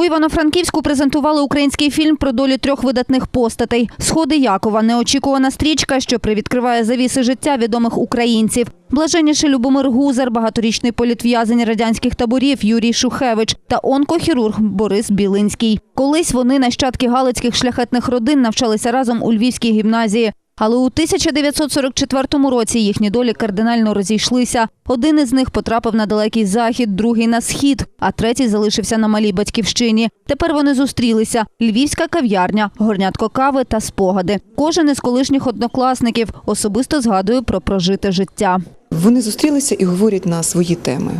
У Івано-Франківську презентували український фільм про долі трьох видатних постатей. Сходи Якова неочікувана стрічка, що привідкриває завіси життя відомих українців. Блаженніший Любомир Гузар, багаторічний політв'язень радянських таборів Юрій Шухевич та онкохірург Борис Білинський. Колись вони, нащадки галицьких шляхетних родин, навчалися разом у Львівській гімназії. Але у 1944 році їхні долі кардинально розійшлися. Один із них потрапив на далекий захід, другий на схід, а третій залишився на малій батьківщині. Тепер вони зустрілися: львівська кав'ярня, горнятко кави та спогади. Кожен із колишніх однокласників особисто згадує про прожите життя. Вони зустрілися і говорять на свої теми.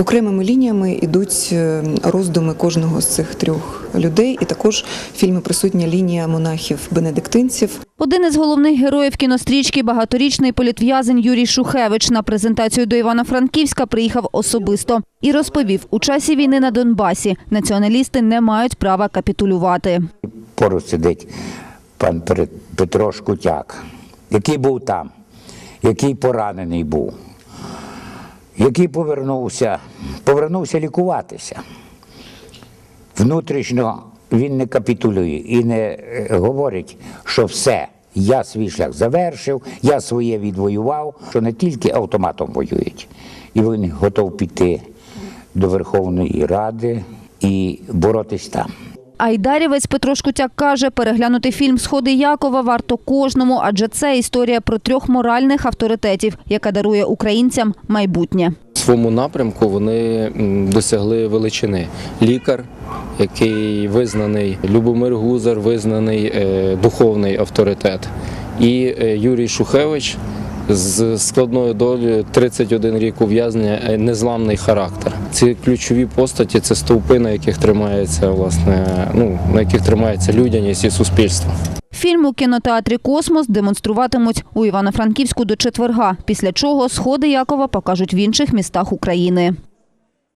Окремими лініями йдуть е, роздуми кожного з цих трьох людей, і також в фільмі присутня лінія монахів-бенедиктинців. Один із головних героїв кінострічки багаторічний політв'язень Юрій Шухевич на презентацію до Івано-Франківська приїхав особисто і розповів, у часі війни на Донбасі націоналісти не мають права капітулювати. Поруч сидить пан Петро Шкутяк, який був там, який поранений був, який повернувся, повернувся лікуватися. Внутрішньо він не капітулює і не е, говорить, що все, я свій шлях завершив, я своє відвоював, що не тільки автоматом воюють. І він готов піти до Верховної Ради і боротись там. Айдарівець Петро Шкутяк каже, переглянути фільм Сходи Якова варто кожному, адже це історія про трьох моральних авторитетів, яка дарує українцям майбутнє. В своєму напрямку вони досягли величини. Лікар, який визнаний, Любомир Гузар, визнаний е, духовний авторитет, і е, Юрій Шухевич з складною долею 31 рік ув'язнення, е, незламний характер. Ці ключові постаті це стовпи, на яких тримається власне, ну на яких тримається людяність і суспільство. Фільм у кінотеатрі Космос демонструватимуть у Івано-Франківську до четверга, після чого сходи Якова покажуть в інших містах України.